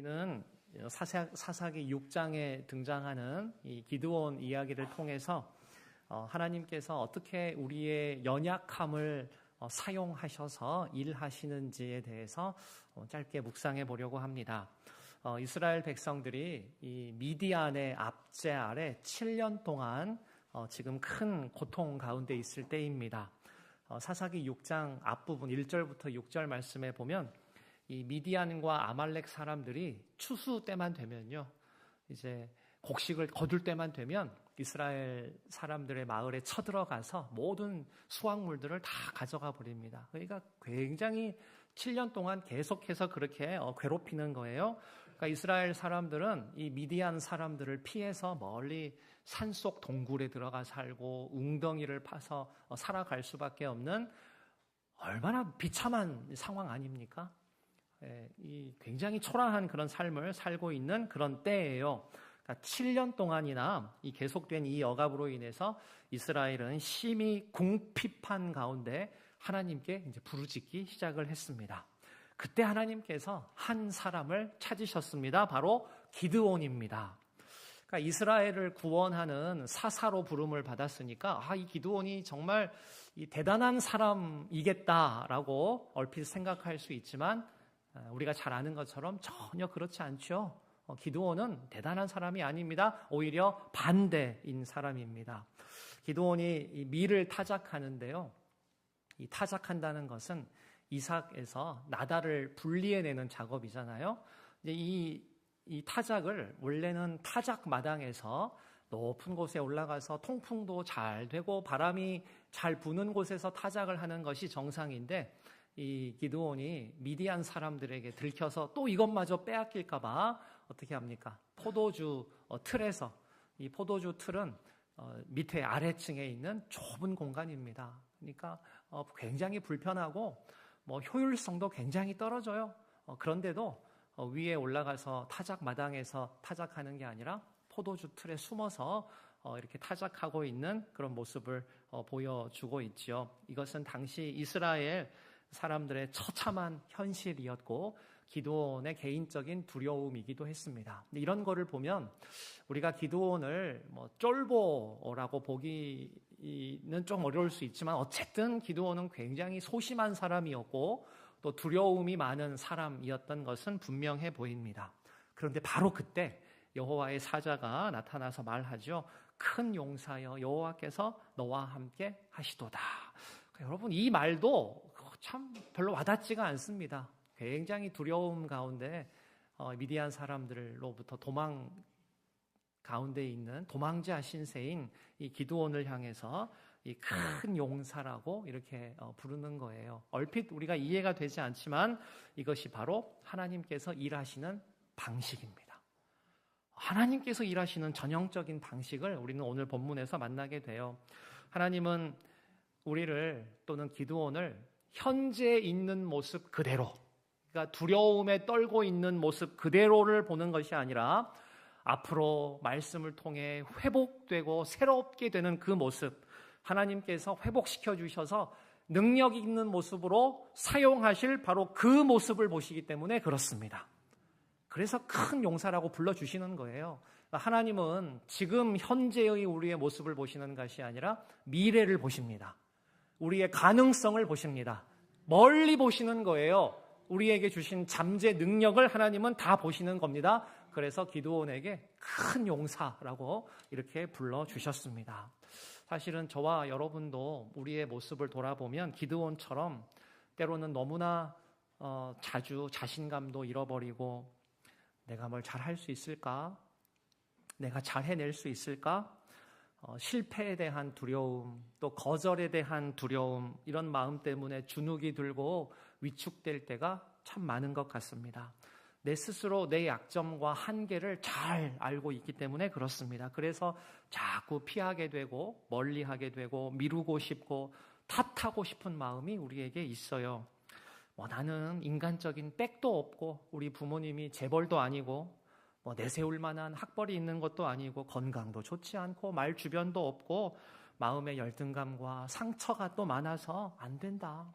우리는 사사, 기 6장에 등장하는 이 기드온 이야기를 통해서 어, 하나님께서 어떻게 우리의 연약함을 어, 사용하셔서 일하시는지에 대해서 어, 짧게 묵상해 보려고 합니다. 이스라엘 백성들이 이 미디안의 압제 아래 7년 동안 지금 큰 고통 가운데 있을 때입니다. 사사기 6장 앞부분 1절부터 6절 말씀에 보면 이 미디안과 아말렉 사람들이 추수 때만 되면요. 이제 곡식을 거둘 때만 되면 이스라엘 사람들의 마을에 쳐들어가서 모든 수확물들을 다 가져가 버립니다. 그러니까 굉장히 7년 동안 계속해서 그렇게 어, 괴롭히는 거예요. 그러니까 이스라엘 사람들은 이 미디안 사람들을 피해서 멀리 산속 동굴에 들어가 살고 웅덩이를 파서 어, 살아갈 수밖에 없는 얼마나 비참한 상황 아닙니까? 예, 이 굉장히 초라한 그런 삶을 살고 있는 그런 때예요. 그러니까 7년 동안이나 이 계속된 이 억압으로 인해서 이스라엘은 심히 궁핍한 가운데 하나님께 이제 부르짖기 시작을 했습니다. 그때 하나님께서 한 사람을 찾으셨습니다. 바로 기드온입니다. 그러니까 이스라엘을 구원하는 사사로 부름을 받았으니까 아, 이 기드온이 정말 이 대단한 사람이겠다라고 얼핏 생각할 수 있지만 아, 우리가 잘 아는 것처럼 전혀 그렇지 않죠. 어, 기도원은 대단한 사람이 아닙니다. 오히려 반대인 사람입니다. 기도원이 밀을 타작하는데요. 이 타작한다는 것은 이삭에서 나다를 분리해내는 작업이잖아요. 이, 이 타작을 원래는 타작 마당에서 높은 곳에 올라가서 통풍도 잘 되고 바람이 잘 부는 곳에서 타작을 하는 것이 정상인데 이 기드온이 미디안 사람들에게 들켜서 또 이것마저 빼앗길까봐 어떻게 합니까? 포도주 어, 틀에서 이 포도주 틀은 어, 밑에 아래층에 있는 좁은 공간입니다. 그러니까 어, 굉장히 불편하고 뭐 효율성도 굉장히 떨어져요. 그런데도 위에 올라가서 타작 마당에서 타작하는 게 아니라 포도주 틀에 숨어서 이렇게 타작하고 있는 그런 모습을 보여주고 있지요. 이것은 당시 이스라엘 사람들의 처참한 현실이었고 기도원의 개인적인 두려움이기도 했습니다. 이런 거를 보면 우리가 기도원을 뭐 쫄보라고 보기는 좀 어려울 수 있지만 어쨌든 기도원은 굉장히 소심한 사람이었고 또 두려움이 많은 사람이었던 것은 분명해 보입니다. 그런데 바로 그때 여호와의 사자가 나타나서 말하죠. 큰 용사여 여호와께서 너와 함께 하시도다. 그러니까 여러분 이 말도 참 별로 와닿지가 않습니다. 굉장히 두려움 가운데 어, 미디안 사람들로부터 도망 가운데 있는 도망자 신세인 이 기드온을 향해서 이 큰 용사라고 이렇게 어, 부르는 거예요. 얼핏 우리가 이해가 되지 않지만 이것이 바로 하나님께서 일하시는 방식입니다. 하나님께서 일하시는 전형적인 방식을 우리는 오늘 본문에서 만나게 돼요. 하나님은 우리를 또는 기드온을 현재 있는 모습 그대로, 그러니까 두려움에 떨고 있는 모습 그대로를 보는 것이 아니라 앞으로 말씀을 통해 회복되고 새롭게 되는 그 모습, 하나님께서 회복시켜 주셔서 능력 있는 모습으로 사용하실 바로 그 모습을 보시기 때문에 그렇습니다. 그래서 큰 용사라고 불러주시는 거예요. 하나님은 지금 현재의 우리의 모습을 보시는 것이 아니라 미래를 보십니다. 우리의 가능성을 보십니다. 멀리 보시는 거예요. 우리에게 주신 잠재 능력을 하나님은 다 보시는 겁니다. 그래서 기도원에게 큰 용사라고 이렇게 불러주셨습니다. 사실은 저와 여러분도 우리의 모습을 돌아보면 기드온처럼 때로는 너무나 어, 자주 자신감도 잃어버리고 내가 뭘 잘할 수 있을까? 내가 잘 해낼 수 있을까? 어, 실패에 대한 두려움, 또 거절에 대한 두려움, 이런 마음 때문에 주눅이 들고 위축될 때가 참 많은 것 같습니다. 내 스스로 내 약점과 한계를 잘 알고 있기 때문에 그렇습니다. 그래서 자꾸 피하게 되고 멀리 하게 되고 미루고 싶고 탓하고 싶은 마음이 우리에게 있어요. 뭐 나는 인간적인 백도 없고 우리 부모님이 재벌도 아니고 뭐 내세울 만한 학벌이 있는 것도 아니고 건강도 좋지 않고 말 주변도 없고 마음의 열등감과 상처가 또 많아서 안 된다.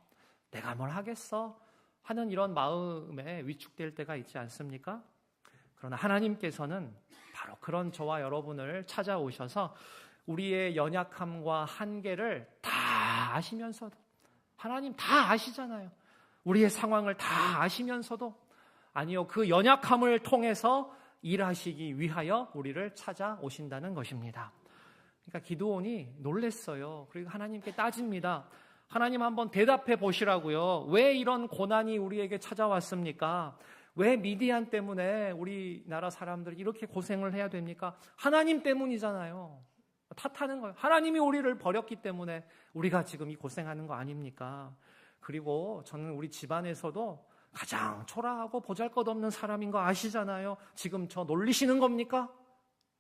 내가 뭘 하겠어? 하는 이런 마음에 위축될 때가 있지 않습니까? 그러나 하나님께서는 바로 그런 저와 여러분을 찾아오셔서 우리의 연약함과 한계를 다 아시면서도 하나님 다 아시잖아요. 우리의 상황을 다 아시면서도 아니요 그 연약함을 통해서 일하시기 위하여 우리를 찾아오신다는 것입니다. 그러니까 기도원이 놀랬어요. 그리고 하나님께 따집니다. 하나님 한번 대답해 보시라고요. 왜 이런 고난이 우리에게 찾아왔습니까? 왜 미디안 때문에 우리나라 사람들이 이렇게 고생을 해야 됩니까? 하나님 때문이잖아요. 탓하는 거예요. 하나님이 우리를 버렸기 때문에 우리가 지금 이 고생하는 거 아닙니까? 그리고 저는 우리 집안에서도 가장 초라하고 보잘 것 없는 사람인 거 아시잖아요. 지금 저 놀리시는 겁니까?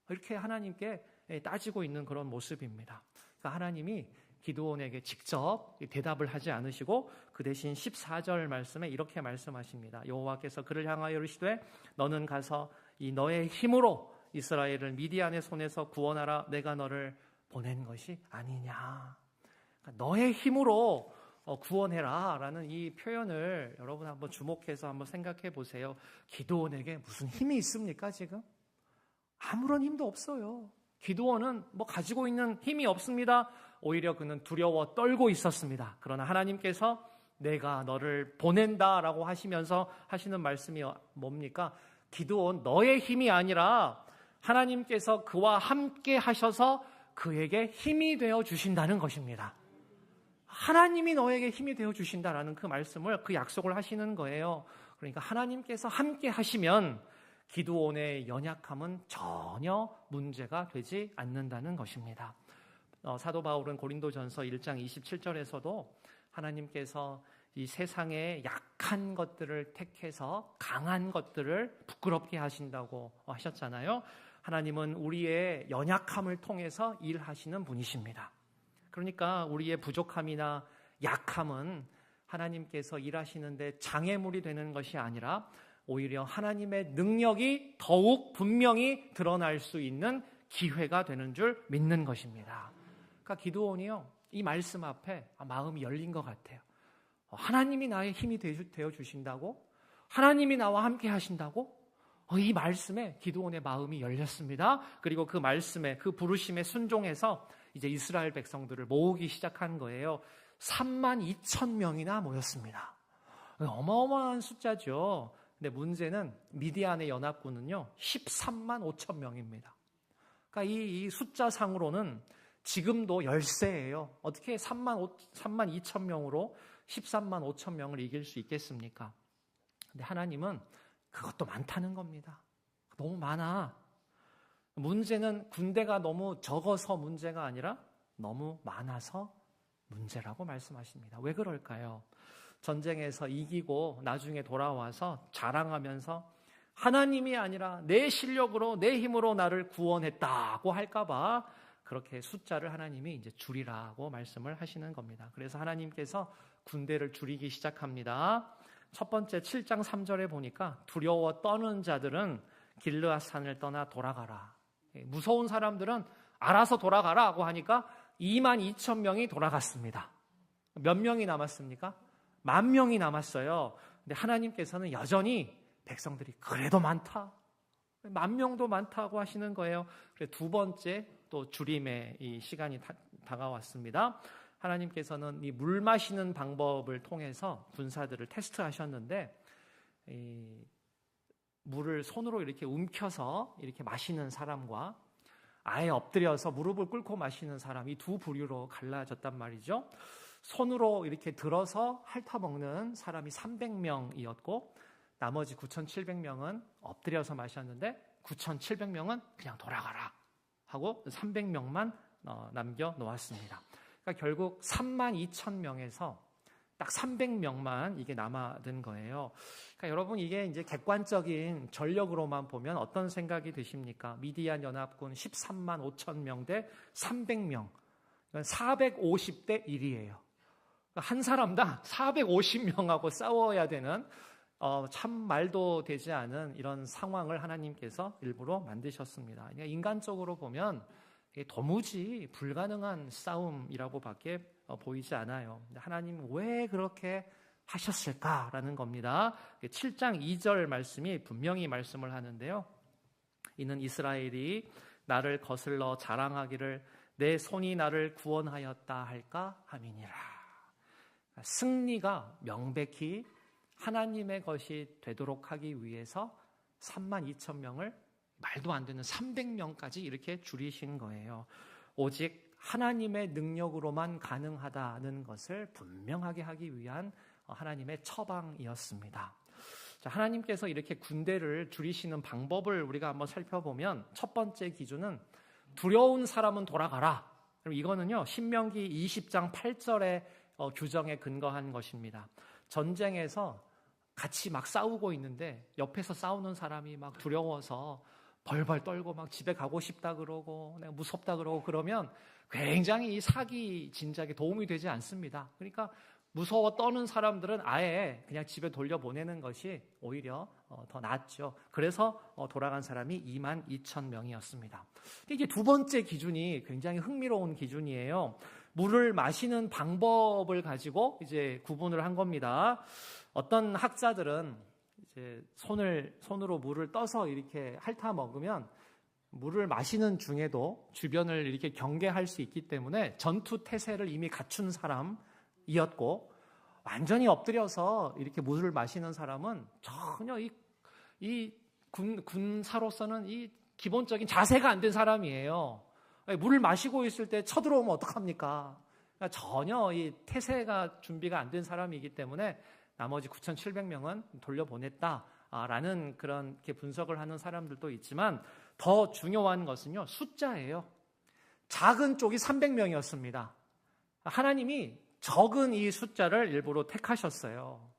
이렇게 하나님께 따지고 있는 그런 모습입니다. 그러니까 하나님이 기도원에게 직접 대답을 하지 않으시고 그 대신 14절 말씀에 이렇게 말씀하십니다. 여호와께서 그를 향하여 이르시되 너는 가서 이 너의 힘으로 이스라엘을 미디안의 손에서 구원하라 내가 너를 보낸 것이 아니냐. 그러니까 너의 힘으로 어, 구원해라 라는 이 표현을 여러분 한번 주목해서 한번 생각해 보세요. 기도원에게 무슨 힘이 있습니까, 지금? 아무런 힘도 없어요. 기도원은 뭐 가지고 있는 힘이 없습니다. 오히려 그는 두려워 떨고 있었습니다. 그러나 하나님께서 내가 너를 보낸다 라고 하시면서 하시는 말씀이 뭡니까? 기도원 너의 힘이 아니라 하나님께서 그와 함께 하셔서 그에게 힘이 되어 주신다는 것입니다. 하나님이 너에게 힘이 되어 주신다라는 그 말씀을 그 약속을 하시는 거예요. 그러니까 하나님께서 함께 하시면 기도원의 연약함은 전혀 문제가 되지 않는다는 것입니다. 어, 사도 바울은 고린도전서 1장 27절에서도 하나님께서 이 세상의 약한 것들을 택해서 강한 것들을 부끄럽게 하신다고 하셨잖아요. 하나님은 우리의 연약함을 통해서 일하시는 분이십니다. 그러니까 우리의 부족함이나 약함은 하나님께서 일하시는데 장애물이 되는 것이 아니라 오히려 하나님의 능력이 더욱 분명히 드러날 수 있는 기회가 되는 줄 믿는 것입니다. 그러니까 기도원이요. 이 말씀 앞에 마음이 열린 것 같아요. 하나님이 나의 힘이 되어 주신다고? 하나님이 나와 함께 하신다고? 어, 이 말씀에 기도원의 마음이 열렸습니다. 그리고 그 말씀에 그 부르심에 순종해서 이제 이스라엘 백성들을 모으기 시작한 거예요. 3만 2천 명이나 모였습니다. 어마어마한 숫자죠. 근데 문제는 미디안의 연합군은요, 13만 5천 명입니다. 그러니까 이, 이 숫자상으로는 지금도 열세예요. 어떻게 3만, 5, 3만 2천 명으로 13만 5천 명을 이길 수 있겠습니까? 근데 하나님은 그것도 많다는 겁니다. 너무 많아. 문제는 군대가 너무 적어서 문제가 아니라 너무 많아서 문제라고 말씀하십니다. 왜 그럴까요? 전쟁에서 이기고 나중에 돌아와서 자랑하면서 하나님이 아니라 내 실력으로 내 힘으로 나를 구원했다고 할까봐 그렇게 숫자를 하나님이 이제 줄이라고 말씀을 하시는 겁니다. 그래서 하나님께서 군대를 줄이기 시작합니다. 첫 번째 7장 3절에 보니까 두려워 떠는 자들은 길르앗 산을 떠나 돌아가라. 예, 무서운 사람들은 알아서 돌아가라고 하니까 2만 2천 명이 돌아갔습니다. 몇 명이 남았습니까? 만 명이 남았어요. 근데 하나님께서는 여전히 백성들이 그래도 많다. 만 명도 많다고 하시는 거예요. 그래 두 번째 또 줄임의 이 시간이 다, 다가왔습니다. 하나님께서는 이 물 마시는 방법을 통해서 군사들을 테스트하셨는데 이 물을 손으로 이렇게 움켜서 이렇게 마시는 사람과 아예 엎드려서 무릎을 꿇고 마시는 사람 이 두 부류로 갈라졌단 말이죠. 손으로 이렇게 들어서 핥아 먹는 사람이 300명이었고 나머지 9,700명은 엎드려서 마셨는데 9,700명은 그냥 돌아가라 하고 300명만 어, 남겨 놓았습니다. 그러니까 결국 3만 2천 명에서 딱 300명만 이게 남아든 거예요. 그러니까 여러분 이게 이제 객관적인 전력으로만 보면 어떤 생각이 드십니까? 미디안 연합군 13만 5천 명 대 300명. 450대 1이에요. 한 사람당 450명하고 싸워야 되는 어, 참 말도 되지 않은 이런 상황을 하나님께서 일부러 만드셨습니다. 그러니까 인간적으로 보면 도무지 불가능한 싸움이라고밖에 어, 보이지 않아요. 하나님 왜 그렇게 하셨을까라는 겁니다. 7장 2절 말씀이 분명히 말씀을 하는데요. 이는 이스라엘이 나를 거슬러 자랑하기를 내 손이 나를 구원하였다 할까 함이니라. 승리가 명백히 하나님의 것이 되도록 하기 위해서 3만 2천 명을 말도 안 되는 300명까지 이렇게 줄이신 거예요. 오직 하나님의 능력으로만 가능하다는 것을 분명하게 하기 위한 하나님의 처방이었습니다. 자, 하나님께서 이렇게 군대를 줄이시는 방법을 우리가 한번 살펴보면 첫 번째 기준은 두려운 사람은 돌아가라. 이거는요, 신명기 20장 8절의 어, 규정에 근거한 것입니다. 전쟁에서 같이 막 싸우고 있는데 옆에서 싸우는 사람이 막 두려워서 벌벌 떨고 막 집에 가고 싶다 그러고 내가 무섭다 그러고 그러면 굉장히 이 사기 진작에 도움이 되지 않습니다. 그러니까 무서워 떠는 사람들은 아예 그냥 집에 돌려보내는 것이 오히려 어, 더 낫죠. 그래서 어, 돌아간 사람이 2만 2천 명이었습니다. 이게 두 번째 기준이 굉장히 흥미로운 기준이에요. 물을 마시는 방법을 가지고 이제 구분을 한 겁니다. 어떤 학자들은 이제 손을 손으로 물을 떠서 이렇게 핥아 먹으면 물을 마시는 중에도 주변을 이렇게 경계할 수 있기 때문에 전투 태세를 이미 갖춘 사람이었고 완전히 엎드려서 이렇게 물을 마시는 사람은 전혀 이, 이 군, 군사로서는 이 기본적인 자세가 안 된 사람이에요. 물을 마시고 있을 때 쳐들어오면 어떡합니까? 그러니까 전혀 이 태세가 준비가 안 된 사람이기 때문에 나머지 9,700명은 돌려보냈다라는 그런 분석을 하는 사람들도 있지만 더 중요한 것은요, 숫자예요. 작은 쪽이 300명이었습니다. 하나님이 적은 이 숫자를 일부러 택하셨어요.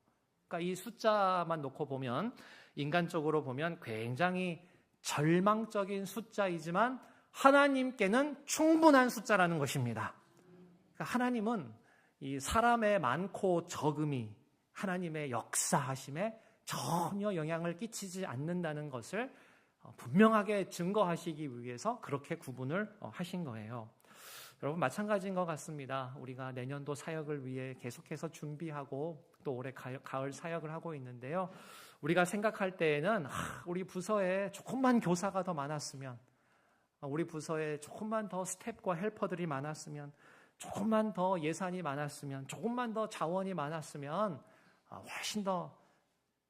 그러니까 이 숫자만 놓고 보면 인간적으로 보면 굉장히 절망적인 숫자이지만 하나님께는 충분한 숫자라는 것입니다. 그러니까 하나님은 이 사람의 많고 적음이 하나님의 역사하심에 전혀 영향을 끼치지 않는다는 것을 어, 분명하게 증거하시기 위해서 그렇게 구분을 어, 하신 거예요. 여러분 마찬가지인 것 같습니다. 우리가 내년도 사역을 위해 계속해서 준비하고 또 올해 가을 사역을 하고 있는데요. 우리가 생각할 때에는 우리 부서에 조금만 교사가 더 많았으면, 우리 부서에 조금만 더 스텝과 헬퍼들이 많았으면, 조금만 더 예산이 많았으면, 조금만 더 자원이 많았으면 아, 훨씬 더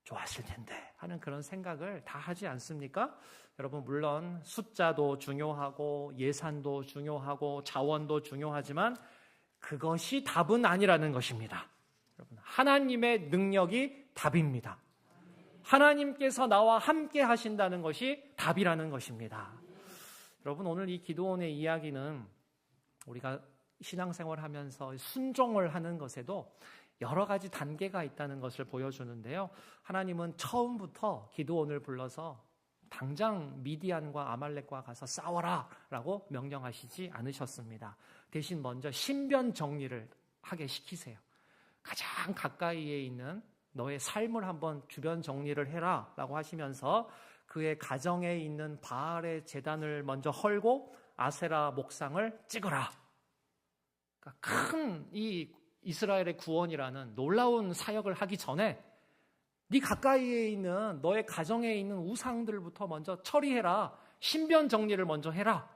좋았을 텐데 하는 그런 생각을 다 하지 않습니까? 여러분 물론 숫자도 중요하고 예산도 중요하고 자원도 중요하지만 그것이 답은 아니라는 것입니다. 여러분 하나님의 능력이 답입니다. 하나님께서 나와 함께 하신다는 것이 답이라는 것입니다. 여러분 오늘 이 기도원의 이야기는 우리가 신앙생활 하면서 순종을 하는 것에도 여러 가지 단계가 있다는 것을 보여주는데요. 하나님은 처음부터 기도원을 불러서 당장 미디안과 아말렉과 가서 싸워라 라고 명령하시지 않으셨습니다. 대신 먼저 신변 정리를 하게 시키세요. 가장 가까이에 있는 너의 삶을 한번 주변 정리를 해라 라고 하시면서 그의 가정에 있는 바알의 재단을 먼저 헐고 아세라 목상을 찍어라. 그러니까 큰이 이스라엘의 구원이라는 놀라운 사역을 하기 전에 네 가까이에 있는 너의 가정에 있는 우상들부터 먼저 처리해라. 신변 정리를 먼저 해라.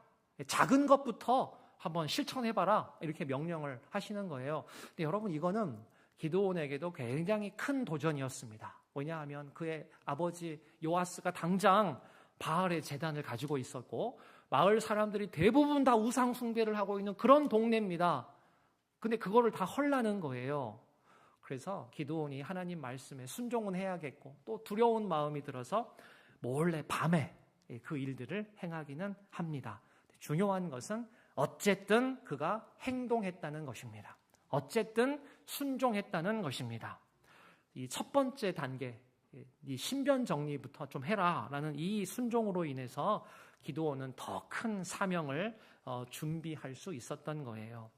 작은 것부터 한번 실천해봐라. 이렇게 명령을 하시는 거예요. 근데 여러분 이거는 기도원에게도 굉장히 큰 도전이었습니다. 왜냐하면 그의 아버지 요아스가 당장 바알의 재단을 가지고 있었고 마을 사람들이 대부분 다 우상 숭배를 하고 있는 그런 동네입니다. 근데 그거를 다 헐라는 거예요. 그래서 기도원이 하나님 말씀에 순종은 해야겠고 또 두려운 마음이 들어서 몰래 밤에 그 일들을 행하기는 합니다. 중요한 것은 어쨌든 그가 행동했다는 것입니다. 어쨌든 순종했다는 것입니다. 이 첫 번째 단계, 이 신변 정리부터 좀 해라라는 이 순종으로 인해서 기도원은 더 큰 사명을 어, 준비할 수 있었던 거예요.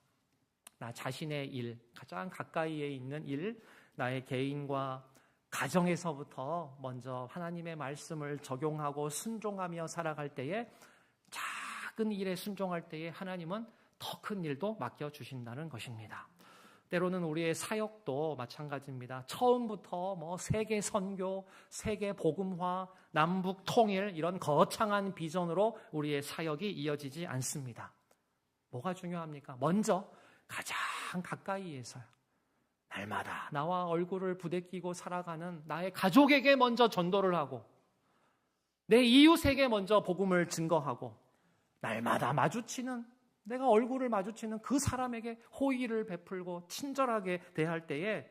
나 자신의 일, 가장 가까이에 있는 일, 나의 개인과 가정에서부터 먼저 하나님의 말씀을 적용하고 순종하며 살아갈 때에 작은 일에 순종할 때에 하나님은 더 큰 일도 맡겨 주신다는 것입니다. 때로는 우리의 사역도 마찬가지입니다. 처음부터 뭐 세계 선교, 세계 복음화, 남북 통일 이런 거창한 비전으로 우리의 사역이 이어지지 않습니다. 뭐가 중요합니까? 먼저 가장 가까이에서요. 날마다 나와 얼굴을 부대끼고 살아가는 나의 가족에게 먼저 전도를 하고 내 이웃에게 먼저 복음을 증거하고 날마다 마주치는 내가 얼굴을 마주치는 그 사람에게 호의를 베풀고 친절하게 대할 때에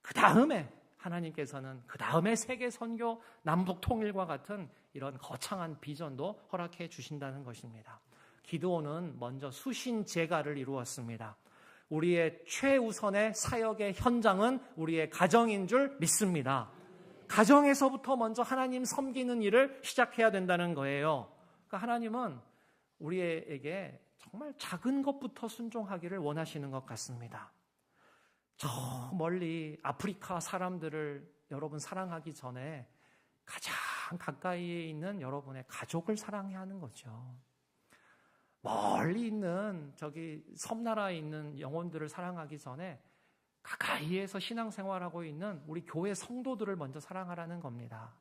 그 다음에 하나님께서는 그 다음에 세계 선교 남북 통일과 같은 이런 거창한 비전도 허락해 주신다는 것입니다. 기도원은 먼저 수신 제가를 이루었습니다. 우리의 최우선의 사역의 현장은 우리의 가정인 줄 믿습니다. 가정에서부터 먼저 하나님 섬기는 일을 시작해야 된다는 거예요. 그러니까 하나님은 우리에게 정말 작은 것부터 순종하기를 원하시는 것 같습니다. 저 멀리 아프리카 사람들을 여러분 사랑하기 전에 가장 가까이에 있는 여러분의 가족을 사랑해야 하는 거죠. 멀리 있는 저기 섬나라에 있는 영혼들을 사랑하기 전에 가까이에서 신앙생활하고 있는 우리 교회 성도들을 먼저 사랑하라는 겁니다.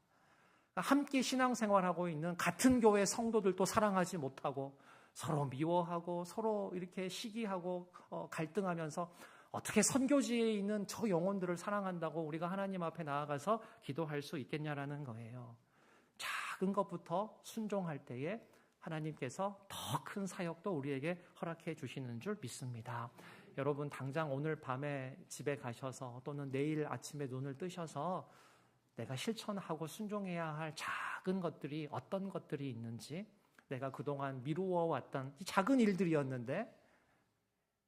함께 신앙생활하고 있는 같은 교회 성도들도 사랑하지 못하고 서로 미워하고 서로 이렇게 시기하고 어, 갈등하면서 어떻게 선교지에 있는 저 영혼들을 사랑한다고 우리가 하나님 앞에 나아가서 기도할 수 있겠냐라는 거예요. 작은 것부터 순종할 때에 하나님께서 더 큰 사역도 우리에게 허락해 주시는 줄 믿습니다. 여러분 당장 오늘 밤에 집에 가셔서 또는 내일 아침에 눈을 뜨셔서 내가 실천하고 순종해야 할 작은 것들이 어떤 것들이 있는지 내가 그동안 미루어 왔던 작은 일들이었는데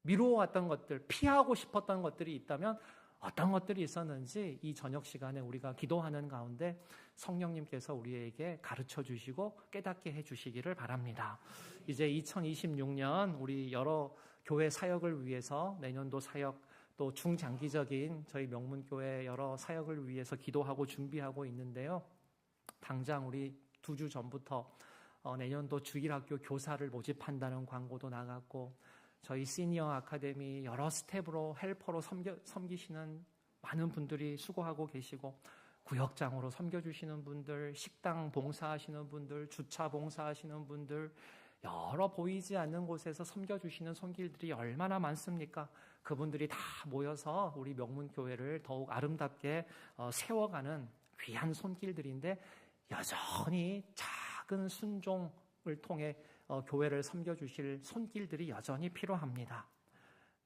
미루어 왔던 것들, 피하고 싶었던 것들이 있다면 어떤 것들이 있었는지 이 저녁 시간에 우리가 기도하는 가운데 성령님께서 우리에게 가르쳐 주시고 깨닫게 해 주시기를 바랍니다. 이제 2026년 우리 여러 교회 사역을 위해서 내년도 사역 또 중장기적인 저희 명문교회 여러 사역을 위해서 기도하고 준비하고 있는데요. 당장 우리 두 주 전부터 어, 내년도 주일학교 교사를 모집한다는 광고도 나갔고 저희 시니어 아카데미 여러 스텝으로 헬퍼로 섬겨, 섬기시는 많은 분들이 수고하고 계시고 구역장으로 섬겨주시는 분들, 식당 봉사하시는 분들, 주차 봉사하시는 분들, 여러 보이지 않는 곳에서 섬겨주시는 손길들이 얼마나 많습니까? 그분들이 다 모여서 우리 명문교회를 더욱 아름답게 어, 세워가는 귀한 손길들인데 여전히 작은 순종을 통해 어, 교회를 섬겨주실 손길들이 여전히 필요합니다.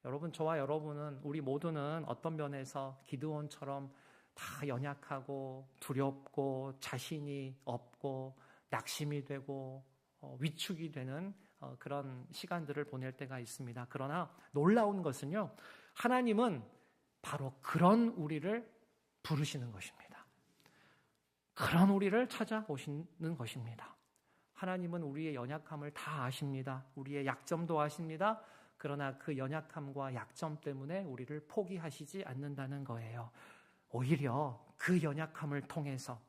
여러분, 저와 여러분은, 우리 모두는 어떤 면에서 기드온처럼 다 연약하고 두렵고 자신이 없고 낙심이 되고 어, 위축이 되는 어, 그런 시간들을 보낼 때가 있습니다. 그러나 놀라운 것은요, 하나님은 바로 그런 우리를 부르시는 것입니다. 그런 우리를 찾아오시는 것입니다. 하나님은 우리의 연약함을 다 아십니다. 우리의 약점도 아십니다. 그러나 그 연약함과 약점 때문에 우리를 포기하시지 않는다는 거예요. 오히려 그 연약함을 통해서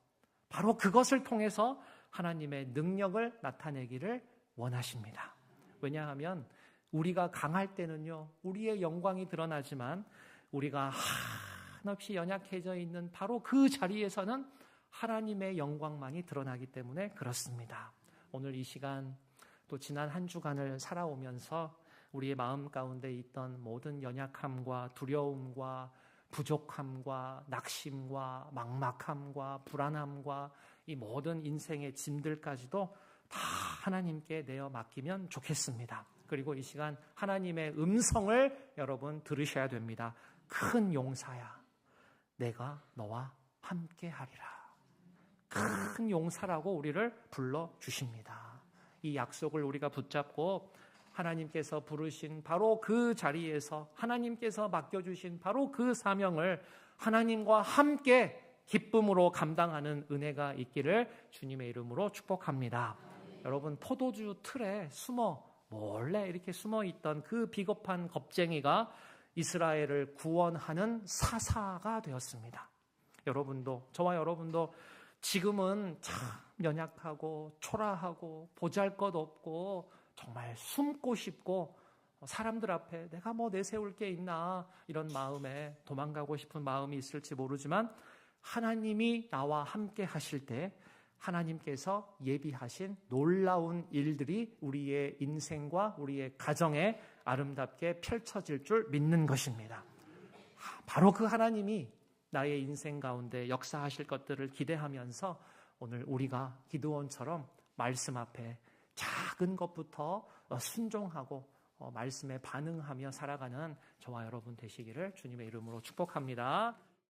바로 그것을 통해서 하나님의 능력을 나타내기를 원하십니다. 왜냐하면 우리가 강할 때는요, 우리의 영광이 드러나지만 우리가 한없이 연약해져 있는 바로 그 자리에서는 하나님의 영광만이 드러나기 때문에 그렇습니다. 오늘 이 시간 또 지난 한 주간을 살아오면서 우리의 마음 가운데 있던 모든 연약함과 두려움과 부족함과 낙심과 막막함과 불안함과 이 모든 인생의 짐들까지도 다 하나님께 내어 맡기면 좋겠습니다. 그리고 이 시간 하나님의 음성을 여러분 들으셔야 됩니다. 큰 용사야. 내가 너와 함께 하리라. 큰 용사라고 우리를 불러 주십니다. 이 약속을 우리가 붙잡고 하나님께서 부르신 바로 그 자리에서 하나님께서 맡겨주신 바로 그 사명을 하나님과 함께 기쁨으로 감당하는 은혜가 있기를 주님의 이름으로 축복합니다. 여러분, 포도주 틀에 숨어, 몰래 이렇게 숨어 있던 그 비겁한 겁쟁이가 이스라엘을 구원하는 사사가 되었습니다. 여러분도, 저와 여러분도 지금은 참 연약하고 초라하고 보잘 것 없고 정말 숨고 싶고 사람들 앞에 내가 뭐 내세울 게 있나 이런 마음에 도망가고 싶은 마음이 있을지 모르지만 하나님이 나와 함께 하실 때 하나님께서 예비하신 놀라운 일들이 우리의 인생과 우리의 가정에 아름답게 펼쳐질 줄 믿는 것입니다. 바로 그 하나님이 나의 인생 가운데 역사하실 것들을 기대하면서 오늘 우리가 기도원처럼 말씀 앞에 작은 것부터 순종하고 어, 말씀에 반응하며 살아가는 저와 여러분 되시기를 주님의 이름으로 축복합니다.